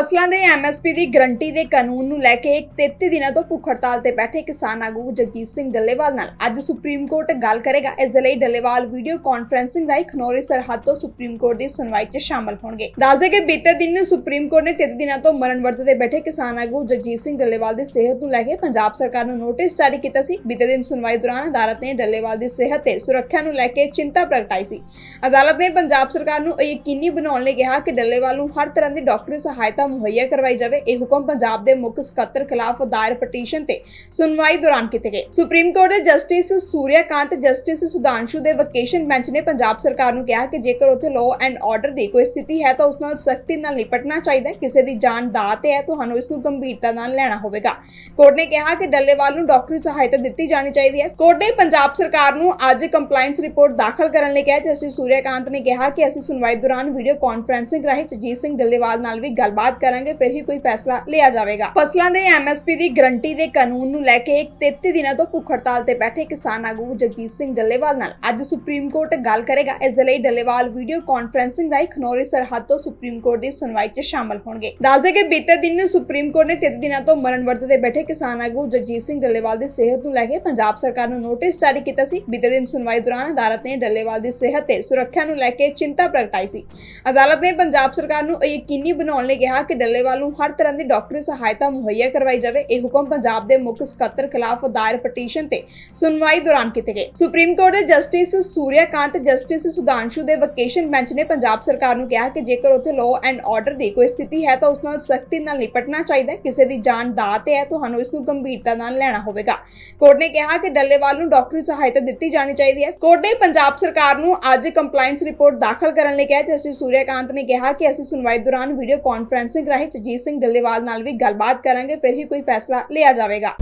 ਫਸਲਾਂ ਦੇ ਐਮਐਸਪੀ ਦੀ ਗਰੰਟੀ ਦੇ ਕਾਨੂੰਨ ਨੂੰ ਲੈ ਕੇ 33 ਦਿਨਾਂ ਤੋਂ ਭੁੱਖ ਹੜਤਾਲ ਤੇ ਬੈਠੇ ਕਿਸਾਨ ਆਗੂ ਜਗਜੀਤ ਸਿੰਘ ਡੱਲੇਵਾਲ ਨਾਲ। ਅੱਜ ਸੁਪਰੀਮ ਕੋਰਟ ਗੱਲ ਕਰੇਗਾ। ਇਸ ਲਈ ਡੱਲੇਵਾਲ ਵੀਡੀਓ ਕਾਨਫਰੈਂਸਿੰਗ ਰਾਹੀਂ ਖਨੌਰੀ ਸਰਹੱਦ ਤੋਂ ਸੁਪਰੀਮ ਕੋਰਟ ਦੀ ਸੁਣਵਾਈ 'ਚ ਸ਼ਾਮਲ ਹੋਣਗੇ। ਦੱਸਦੇ ਕਿ ਬੀਤੇ ਦਿਨ ਸੁਪਰੀਮ ਕੋਰਟ ਨੇ 33 ਦਿਨਾਂ ਤੋਂ ਮਰਨ ਵਰਤ ਤੇ ਬੈਠੇ ਕਿਸਾਨ ਆਗੂ ਜਗਜੀਤ ਸਿੰਘ ਡੱਲੇਵਾਲ ਦੀ ਸਿਹਤ ਨੂੰ ਲੈ ਕੇ ਪੰਜਾਬ ਸਰਕਾਰ ਨੂੰ ਨੋਟਿਸ ਜਾਰੀ ਕੀਤਾ ਸੀ। ਬੀਤੇ ਦਿਨ ਸੁਣਵਾਈ ਦੌਰਾਨ ਅਦਾਲਤ ਨੇ ਡੱਲੇਵਾਲ ਦੀ ਸਿਹਤ ਤੇ ਸੁਰੱਖਿਆ ਨੂੰ ਲੈ ਕੇ ਚਿੰਤਾ ਪ੍ਰਗਟਾਈ ਸੀ। ਅਦਾਲਤ ਨੇ ਪੰਜਾਬ ਸਰਕਾਰ ਨੂੰ ਇਹ ਯਕੀਨੀ ਬਣਾਉਣ ਲਈ ਕਿਹਾ ਕਿ ਡੱਲੇਵਾਲ ਨੂੰ ਹਰ ਤਰ੍ਹਾਂ ਦੀ ਡਾਕਟਰੀ ਸਹਾਇਤਾ ਮੁਹੱਈਆ ਕਰਵਾਈ ਜਾਵੇ, ਇਹ ਹੁਕਮ ਪੰਜਾਬ ਦੇ ਮੁੱਖ ਸਕੱਤਰ ਖਿਲਾਫ ਦਾਇਰ ਪਟੀਸ਼ਨ ਤੇ ਸੁਣਵਾਈ ਦੌਰਾਨ ਕੀਤੇ ਗਏ। ਸੁਪਰੀਮ ਕੋਰਟ ਦੇ ਜਸਟਿਸ ਸੂਰਿਆਕਾਂਤ ਜਸਟਿਸ ਸੁਧਾਂਸ਼ੂ ਦੇ ਵਕੇਸ਼ਨ ਬੈਂਚ ਨੇ ਪੰਜਾਬ ਸਰਕਾਰ ਨੂੰ ਕਿਹਾ ਕਿ ਜੇਕਰ ਉੱਥੇ ਲਾਅ ਐਂਡ ਆਰਡਰ ਦੀ ਕੋਈ ਸਥਿਤੀ ਹੈ, ਤਾਂ ਉਸ ਨਾਲ ਸਖਤੀ ਨਾਲ ਨਿਪਟਣਾ ਚਾਹੀਦਾ ਕਿਸੇ ਦੀ ਜਾਨ ਦਾਅ ਤੇ ਹੈ, ਤੁਹਾਨੂੰ ਇਸ ਨੂੰ ਗੰਭੀਰਤਾ ਨਾਲ ਲੈਣਾ ਹੋਵੇਗਾ। ਕੋਰਟ ਨੇ ਕਿਹਾ ਕਿ ਡੱਲੇਵਾਲ ਨੂੰ ਡਾਕਟਰੀ ਸਹਾਇਤਾ ਦਿੱਤੀ ਜਾਣੀ ਚਾਹੀਦੀ ਹੈ। ਕੋਰਟ ਨੇ ਪੰਜਾਬ ਸਰਕਾਰ ਨੂੰ ਅੱਜ ਕੰਪਲਾਈਂਸ ਰਿਪੋਰਟ ਦਾਖਲ ਕਰਨ ਲਈ ਕਿਹਾ ਤੇ ਅਸੀਂ ਸੂਰਿਆਕਾਂਤ ਨੇ ਕਿਹਾ ਕਿ ਅਸੀਂ ਸੁਣਵਾਈ ਦੌਰਾਨ ਵੀਡੀਓ ਕਾਨਫਰੈਂਸਿੰਗ ਰਾਹੀਂ ਜਗਜੀਤ ਸਿੰਘ ਡੱਲੇਵਾਲ ਨਾਲ ਵੀ ਗੱਲਬਾਤ ਕਰਾਂਗੇ, ਫਿਰ ਹੀ ਕੋਈ ਫੈਸਲਾ ਲਿਆ ਜਾਵੇਗਾ। ਫਸਲਾਂ ਦੇ ਐਮਐਸਪੀ ਦੀ ਗਰੰਟੀ ਦੇ ਕਾਨੂੰਨ ਨੂੰ ਲੈ ਕੇ 33 ਦਿਨਾਂ ਤੋਂ ਭੁੱਖ ਹੜਤਾਲ ਤੇ ਬੈਠੇ ਕਿਸਾਨ ਆਗੂ ਜਗਜੀਤ ਸਿੰਘ ਡੱਲੇਵਾਲ ਨਾਲ ਅੱਜ ਸੁਪਰੀਮ ਕੋਰਟ ਗੱਲ ਕਰੇਗਾ। ਇਸ ਦੇ ਲਈ ਡੱਲੇਵਾਲ ਵੀਡੀਓ ਕਾਨਫਰੈਂਸਿੰਗ ਰਾਹੀਂ ਖਨੌਰੀ ਸਰਹੱਦ ਤੋਂ ਸੁਪਰੀਮ ਕੋਰਟ ਦੀ ਸੁਣਵਾਈ 'ਚ ਸ਼ਾਮਲ ਹੋਣਗੇ। ਦੱਸਦੇ ਕਿ ਬੀਤੇ ਦਿਨ ਸੁਪਰੀਮ ਕੋਰਟ ਨੇ 33 ਦਿਨਾਂ ਤੋਂ ਮਰਨ ਵਰਤ ਤੇ ਬੈਠੇ ਕਿਸਾਨ ਆਗੂ ਜਗਜੀਤ ਸਿੰਘ ਡੱਲੇਵਾਲ ਦੀ ਸਿਹਤ ਨੂੰ ਲੈ ਕੇ ਪੰਜਾਬ ਸਰਕਾਰ ਨੂੰ ਨੋਟਿਸ ਜਾਰੀ ਕੀਤਾ ਸੀ। ਬੀਤੇ ਦਿਨ ਸੁਣਵਾਈ ਦੌਰਾਨ ਅਦਾਲਤ ਨੇ ਡੱਲੇਵਾਲ ਦੀ ਸਿਹਤ ਤੇ ਸੁਰੱਖਿਆ ਨੂੰ ਲੈ ਕੇ ਚਿੰਤਾ ਪ੍ਰਗਟਾਈ ਸੀ। ਅਦਾਲਤ ਨੇ ਪੰਜਾਬ ਸਰਕਾਰ ਨੂੰ ਇਹ ਯਕੀਨੀ ਬਣਾਉਣ ਲਈ ਕਿਹਾ ਕਿ ਡੱਲੇਵਾਲ ਨੂੰ ਹਰ ਤਰ੍ਹਾਂ ਦੀ ਡਾਕਟਰੀ ਸਹਾਇਤਾ ਮੁਹੱਈਆ ਕਰਵਾਈ ਜਾਵੇ, ਇਹ ਹੁਕਮ ਪੰਜਾਬ ਦੇ ਮੁੱਖ ਸਕੱਤਰ ਖਿਲਾਫ ਦਾਇਰ ਪਟੀਸ਼ਨ ਤੇ ਸੁਣਵਾਈ ਦੌਰਾਨ ਕੀਤੇ ਗਏ। ਸੁਪਰੀਮ ਕੋਰਟ ਦੇ ਜਸਟਿਸ ਸੂਰਿਆਕਾਂਤ ਜਸਟਿਸ ਸੁਧਾਂਸ਼ੂ ਦੇ ਵਕੇਸ਼ਨ ਬੈਂਚ ਨੇ ਪੰਜਾਬ ਸਰਕਾਰ ਨੂੰ ਕਿਹਾ ਕਿ ਜੇਕਰ ਉੱਥੇ ਲਾਅ ਐਂਡ ਆਰਡਰ ਦੀ ਕੋਈ ਸਥਿਤੀ ਹੈ ਤਾਂ ਉਸ ਨਾਲ ਸਖਤੀ ਨਾਲ ਨਿਪਟਣਾ ਚਾਹੀਦਾ ਹੈ। ਕਿਸੇ ਦੀ ਜਾਨ ਦਾ ਤੇ ਹੈ, ਤੁਹਾਨੂੰ ਇਸ ਨੂੰ ਗੰਭੀਰਤਾ ਨਾਲ ਲੈਣਾ ਹੋਵੇਗਾ। ਕੋਰਟ ਨੇ ਕਿਹਾ ਕਿ ਡੱਲੇਵਾਲ ਨੂੰ ਡਾਕਟਰੀ ਸਹਾਇਤਾ ਦਿੱਤੀ ਜਾਣੀ ਚਾਹੀਦੀ ਹੈ। ਕੋਰਟ ਨੇ ਪੰਜਾਬ ਸਰਕਾਰ ਨੂੰ ਅੱਜ ਕੰਪਲਾਈਂਸ ਰਿਪੋਰਟ ਦਾਖਲ ਕਰਨ ਲਈ ਕਿਹਾ, ਤੇ ਅਸੀਂ ਸੂਰਿਆਕਾਂਤ ਨੇ ਕਿਹਾ ਕਿ ਅਸੀਂ ਸੁਣਵਾਈ ਦੌਰਾਨ ਵੀਡੀਓ ਕਾਨਫਰੈਂਸਿੰਗ ਰਾਹੀਂ ਜਗਜੀਤ ਸਿੰਘ ਡੱਲੇਵਾਲ ਨਾਲ ਵੀ ਗੱਲਬਾਤ ਕਰਾਂਗੇ, ਫਿਰ ਹੀ ਕੋਈ ਫੈਸਲਾ ਲਿਆ ਜਾਵੇਗਾ।